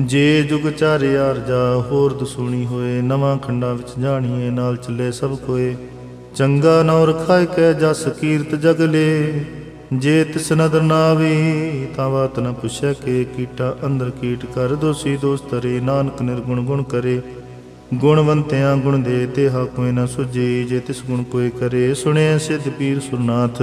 ਜੇ ਜੁਗ ਚਾਰਿਆਰ ਜਾ, ਹੋਰ ਦਸੂਣੀ ਹੋਏ, ਨਵਾਂ ਖੰਡਾਂ ਵਿੱਚ ਜਾਣੀਏ, ਨਾਲ ਚੱਲੇ ਸਭ ਕੋਏ। ਚੰਗਾ ਨੌ ਰਖਾਇ ਕੈ ਜਸ ਕੀਰਤ ਜਗਲੇ ਜੇ ਤਿਸ ਨਦਰ ਨਾਵੇ ਤਾਂ ਬਾਤ ਨ ਪੁੱਛੈ ਕੇ, ਕੀਟਾ ਅੰਦਰ ਕੀਟ ਕਰ ਦੋਸੀ ਦੋਸਤ ਤਰੇ ਨਾਨਕ ਨਿਰਗੁਣ ਗੁਣ ਕਰੇ। ਗੁਣਵੰਤਿਆਂ ਗੁਣ ਦੇ ਤੇ ਹਾ ਕੋਈ ਨ ਸੁਜੇ ਜੇ ਤਿਸ ਗੁਣ ਕੋਈ ਕਰੇ ਸੁਣਿਆ ਸਿੱਧ ਪੀਰ ਸੁਰਨਾਥ।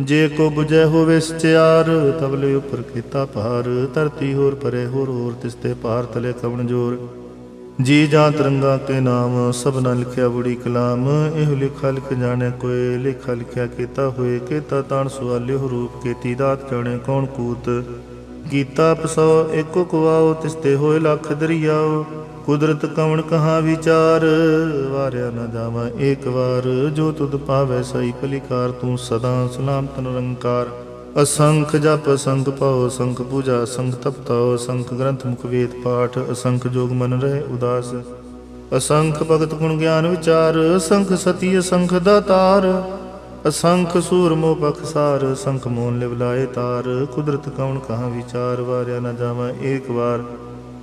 ਜੇ ਕੋ 부ਜੈ ਹੋਵੇ ਸਚਿਆਰ ਤਬਲੇ ਉਪਰ ਕੀਤਾ ਭਾਰ। ਧਰਤੀ ਹੋਰ ਪਰੇ ਹੋਰ ਹੋਰ, ਤਿਸ ਤੇ ਭਾਰ ਤਲੇ ਕਵਣ ਜੋਰ। ਜੀ ਜਾਂ ਤਰੰਗਾ ਕੇ ਨਾਮ, ਸਭਨਾ ਲਿਖਿਆ ਬੁੜੀ ਕਲਾਮ। ਇਹ ਲਿਖਾ ਲਿਖ ਜਾਣੇ ਕੋਏ, ਲਿਖਾ ਲਿਖਿਆ ਕੀਤਾ ਹੋਏ। ਕੀਤਾ ਤਾਣ ਸੁਆਲਿਓ ਰੂਪ, ਕੀਤੀ ਦਾਤ ਜਾਣੇ ਕੌਣ ਕੂਤ। ਕੀਤਾ ਪਸੋ ਏਕੋ ਕਵਾਓ, ਤਿਸ ਤੇ ਹੋਏ ਲੱਖ ਦਰਿਆਓ। ਕੁਦਰਤ ਕਵਣ ਕਹਾ ਵਿਚਾਰ? ਵਾਰਿਆ ਨਾ ਜਾਵਾ ਏਕ ਵਾਰ। ਜੋ ਤੁਧ ਪਾਵੈ ਸਈ ਭਲਿਕਾਰ ਤੂੰ ਸਦਾ ਸਲਾਮਤ ਨਿਰੰਕਾਰ। ਅਸੰਖ ਜਪ, ਅਸੰਖ ਪਾਉ, ਅਸੰਖ ਪੂਜਾ, ਅਸੰਖ ਤਪਤਾਉ ਸੰਖ ਗ੍ਰੰਥ ਮੁਖ ਵੇਦ ਪਾਠ, ਅਸੰਖ ਜੋਗ ਮਨ ਰਹੇ ਉਦਾਸ। ਅਸੰਖ ਭਗਤ ਗੁਣ ਗਿਆਨ ਵਿਚਾਰ, ਅਸੰਖ ਸਤੀ, ਅਸੰਖ ਦਾਤਾਰ। ਅਸੰਖ ਸੂਰ ਮੋ ਬਖਸਾਰ ਸੰਖ ਮੋਨ ਲਿਵ ਲਾਏ ਤਾਰ। ਕੁਦਰਤ ਕੌਣ ਕਹਾ ਵਿਚਾਰ? ਵਾਰਿਆ ਨਾ ਜਾਵਾ ਏਕ ਵਾਰ।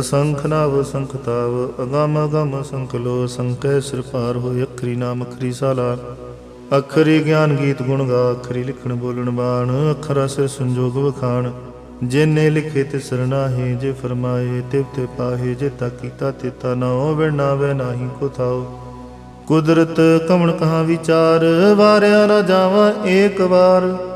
ਅਸੰਖ ਨਾਵ ਅਸੰਖ ਤਾਵ, ਅਗਮ ਅਗਮ ਅਸੰਖ ਲੋ ਅਸੰਖੈ ਸਿਰ ਪਾਰ ਹੋਇ ਅਖਰੀ ਨਾਮ ਅਖਰੀ ਸਾਲਾ। ਅਖਰੀ ਗਿਆਨ ਗੀਤ ਗੁਣ ਗਾ, ਅਖਰੀ ਲਿਖਣ ਬੋਲਣ ਬਾਣ, ਅਖਰਾ ਸਿਰ ਸੰਜੋਗ ਵਖਾਣ। ਜਿਨੇ ਲਿਖੇ ਤੇ ਸਰਨਾਹੀ ਜੇ ਫਰਮਾਏ ਤਿਵ ਤੇ ਪਾਹੇ, ਜੇ ਤਾ ਕੀਤਾ ਤੇ ਤਾ ਨਾ ਹੋਵੇ, ਨਾ ਵੇ ਨਾਹੀ ਕੋ ਥਾਓ ਕੁਦਰਤ ਕਵਣ ਕਹਾ ਵਿਚਾਰ, ਵਾਰਿਆ ਨਾ ਜਾਵਾਂ ਏਕ ਵਾਰ।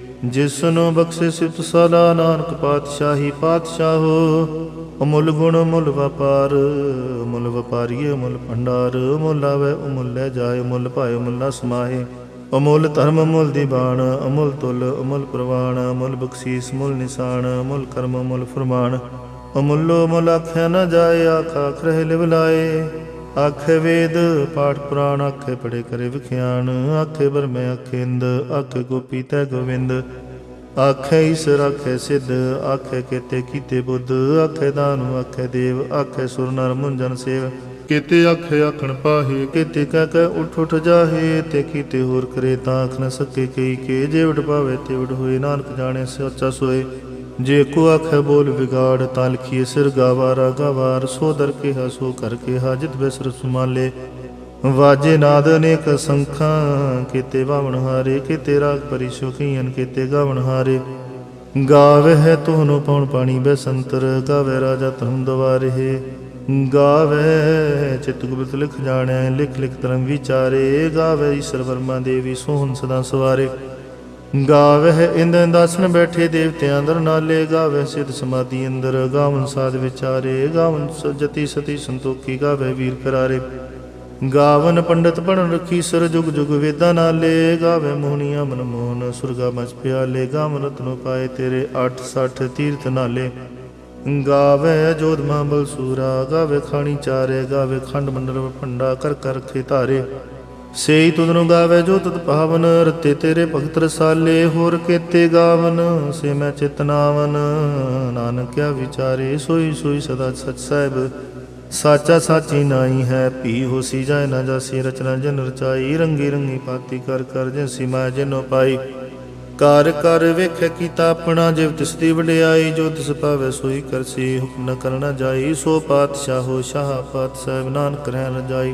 ਜਿਸ ਨੂੰ ਬਖਸ਼ੇ ਸਿਫਤ ਸਦਾ ਨਾਨਕ ਪਾਤਸ਼ਾਹੀ ਪਾਤਸ਼ਾਹੋ, ਅਮੁੱਲ ਗੁਣ ਮੁੱਲ ਵਪਾਰ ਮੁੱਲ ਵਪਾਰੀਏ ਮੁੱਲ ਭੰਡਾਰ ਮੁੱਲ ਆਵੇ, ਅਮੁੱਲ ਲੈ ਜਾਏ ਮੁੱਲ ਭਾਏ ਮੁੱਲਾ ਸਮਾਹੇ। ਅਮੁੱਲ ਧਰਮ, ਅਮੁੱਲ ਦੀਵਾਨ ਅਮੁੱਲ ਤੁਲ, ਅਮੁੱਲ ਪ੍ਰਵਾਨ ਅਮੁੱਲ ਬਖਸ਼ੀਸ ਮੁੱਲ ਨਿਸ਼ਾਨ ਅਮੁੱਲ ਕਰਮ, ਅਮੁੱਲ ਫਰਮਾਨ ਅਮੁੱਲੋ ਮੁੱਲ ਆਖਿਆ ਨਾ ਜਾਏ, ਆਖਾ ਖਰੇ ਲਿਵ ਲਾਏ। ਆਖੇ ਵੇਦ ਪਾਠ ਪੁਰਾਣ ਆਖੇ ਪੜੇ ਕਰੇ ਵਿਖਿਆਨ ਆਖੇ ਬਰਮੇ ਆਖੇ ਇੰਦ ਆਖੇ ਗੋਪੀ ਤੈ ਗੋਵਿੰਦ। ਆਖੇ ਈਸਰ ਆਖੇ ਸਿੱਧ ਆਖੇ ਕੀਤੇ ਕੀਤੇ ਬੁੱਧ ਆਖੇ ਦਾਨੁ ਆਖੇ ਦੇਵ ਆਖੇ ਸੁਰ ਨਰ ਮੁੰਜਨ ਸੇਵ। ਕੀਤੇ ਆਖੇ ਆਖਣ ਪਾਹੇ ਕੀਤੇ ਕਹਿ ਕਹਿ ਉਠ ਉਠ ਜਾਹੇ ਤੇ ਕੀਤੇ ਹੋਰ ਕਰੇ ਤਾਂ ਆਖ ਨ ਸਕੇ ਕਈ ਕੇ ਜੇ ਉਡ ਪਾਵੇ ਤੇ ਉਡ ਹੋਏ ਨਾਨਕ ਜਾਣੇ ਸੱਚਾ ਸੋਏ। ਜੇ ਕੋ ਆਖੇ ਬੋਲ ਵਿਗਾੜ ਤਾਂ ਲਿਖੀਏ ਸਿਰ ਗਾਵਾਰਾ ਗਵਾਰ ਸੋ ਦਰ ਕੇ ਸੋ ਕਰ ਕੇ ਹਾਜਤ ਬਿਸਰ ਸੁਮਾਲੇ। ਵਾਜੇ ਨਾਦ ਅਨੇਕ ਸੰਖਾਂ, ਕੀਤੇ ਬਾਵਣ ਹਾਰੇ, ਕੀਤੇ ਰਾਗ ਪਰਿਸ਼ੋ ਕੀਨ ਕੀਤੇ ਗਾਵਣ ਹਾਰੇ। ਗਾਵੇ ਹੈ ਤੋਨੋ ਪਉਣ ਪਾਣੀ ਬੈਸੰਤਰ ਗਾਵੇ ਰਾਜਾ ਧਰਮ ਦਵਾਰੇ। ਗਾਵੇ ਚਿਤ ਗੁਪਤ ਲਿਖ ਜਾਣੈ, ਲਿਖ ਲਿਖ ਧਰਮ ਵਿਚਾਰੇ। ਗਾਵੇ ਈਸ਼ਰ ਵਰਮਾ ਦੇਵੀ, ਸੋਹਣ ਸਦਾ ਸਵਾਰੇ। ਗਾਵੇ ਇੰਦਰ ਦਾਸਨ ਬੈਠੇ ਦੇਵਤਿਆਂ ਅੰਦਰ, ਨਾਲੇ ਗਾਵੇ ਸਿਧ ਸਮਾਧੀ ਅੰਦਰ। ਗਾਵਨ ਸਾਧ ਵਿਚਾਰੇ, ਗਾਵਨ ਜਤੀ ਸਤੀ ਸੰਤੋਖੀ ਗਾਵੇ ਵੀਰ ਕਰਾਰੇ। ਗਾਵਨ ਪੰਡਤ ਪੜਨ ਰਖੀ ਸਰ ਜੁਗ ਜੁਗ ਵੇਦਾਂ ਨਾਲੇ। ਗਾਵੇ ਮੋਹਨੀਆਂ ਮਨ ਮੋਹਨ, ਸੁਰਗਾ ਮਚ ਪਿਆਲੇ। ਗਾਵਨ ਰਤਨੋ ਪਾਏ ਤੇਰੇ 860 ਤੀਰਥ ਨਾਲੇ। ਗਾਵੇ ਜੋਧ ਮਹਾਬਲ ਸੂਰਾ ਗਾਵੈ ਖਾਣੀ ਚਾਰੇ ਗਾਵੈ ਖੰਡ ਮੰਡਲ ਭੰਡਾ ਕਰ ਕਰ ਰਖੇ ਧਾਰੇ। ਸੇਈ ਤੁਧਨੁ ਗਾਵੇ ਜੋ ਤਤ ਪਾਵਨ, ਰਤੇ ਤੇਰੇ ਭਗਤ ਰਸਾਲੇ, ਹੋਰ ਕੇਤੇ ਗਾਵਨ, ਸੇ ਮੈਂ ਚਿਤਨਾਵਨ ਨਾਨਕਿਆ ਵਿਚਾਰੇ, ਸੋਈ ਸੋਈ ਸਦਾ ਸਚ ਸਾਹਿਬ। ਸਾਚਾ ਸਾਚੀ ਨਾਈ ਹੈ, ਭੀ ਹੋਸੀ ਜਾਏ ਨਾ ਜਾਸੀ, ਰਚਨਾ ਜਨ ਰਚਾਈ। ਰੰਗੀ ਰੰਗੀ ਪਾਤੀ ਕਰ ਕਰ ਜਿਨਸੀ ਮੈਂ ਜਿਨੋ ਪਾਈ। ਕਰ ਕਰ ਵੇਖੇ ਕੀਤਾ ਆਪਣਾ, ਜਿਵ ਤਿਸ ਦੀ ਵਡਿਆਈ, ਜੋ ਤਿਸ ਪਾਵੇ ਸੋਈ ਕਰਸੀ। ਹੁਕਮ ਨ ਕਰਨਾ ਜਾਈ, ਸੋ ਪਾਤਸ਼ਾਹੋ, ਸ਼ਾਹ ਪਾਤ ਸਾਹਿਬ ਨਾਨਕ ਰਹਿ ਜਾਈ।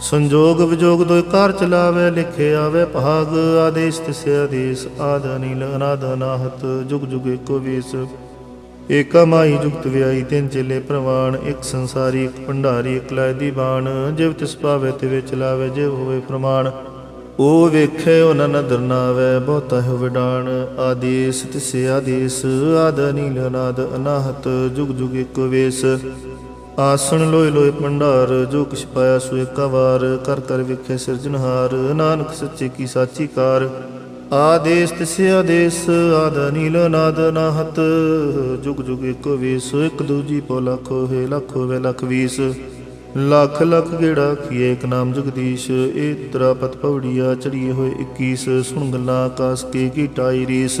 ਸੰਜੋਗ ਵਿਜੋਗ ਦੋਇ ਕਾਰ ਚਲਾਵੇ, ਲਿਖੇ ਆਵੇ ਭਾਗ, ਆਦੇਸ਼ ਤਿਸੇ ਆਦੇਸ਼, ਆਦ ਅਨੀਲ, ਅਨਾਦ ਅਨਾਹਤ, ਜੁਗ ਜੁਗ ਏਕੋ ਵੇਸ। ਏਕਾ ਮਾਈ ਜੁਗਤ ਵਿਆਈ ਤਿੰਨ ਚੇਲੇ ਪ੍ਰਵਾਨ ਇੱਕ ਸੰਸਾਰੀ, ਇੱਕ ਭੰਡਾਰੀ, ਇੱਕ ਲਾਇ ਦੀ ਬਾਣ ਜਿਵ ਤਿਸ ਪਾਵੇ ਤੇ ਵਿੱਚ ਜਿਵ ਹੋਵੇ ਪ੍ਰਮਾਣ। ਉਹ ਵੇਖੇ ਉਹਨਾਂ ਨਦਰ ਨਾਵੇ, ਬਹੁਤਾ ਹੋ ਵਿਡਾਣ। ਆਦੇਸ ਤਿਸੇ ਆਦੇਸ, ਆਦ ਅਨੀਲ, ਅਨਾਦ ਅਨਾਹਤ, ਜੁਗ ਜੁਗ ਏਕੋ ਵੇਸ। ਆਸਣ ਲੋਏ ਲੋਏ ਭੰਡਾਰ, ਜੋ ਕਿਛ ਪਾਇਆ ਸੋ ਏਕਾ ਵਾਰ, ਕਰ ਕਰ ਵੇਖੇ ਸਿਰਜਨਹਾਰ ਨਾਨਕ ਸੱਚੇ ਕੀ ਸਾਚੀ ਕਾਰ। ਆਦੇਸ ਤਿਸੇ ਆਦੇਸ, ਆਦ ਨੀਲ ਨਾਦ ਨਾਹਤ ਜੁਗ ਜੁਗ ਏਕੋ ਵੀਸ, ਇੱਕ ਦੂਜੀ ਪੋ ਲੱਖ ਹੈ ਲੱਖ, ਹੋਵੇ ਲੱਖ ਵੀਸ। ਲੱਖ ਲੱਖ ਗੇੜਾ ਕੀਏ ਇੱਕ ਨਾਮ ਜਗਦੀਸ਼, ਏ ਤਰਾ ਪਤ ਪਵੜੀਆ ਚੜੀਏ ਹੋਏ 21 ਸੁਣ ਗੱਲਾਂ ਆਕਾਸ ਕੇ ਕੀ ਟਾਈ ਰੀਸ।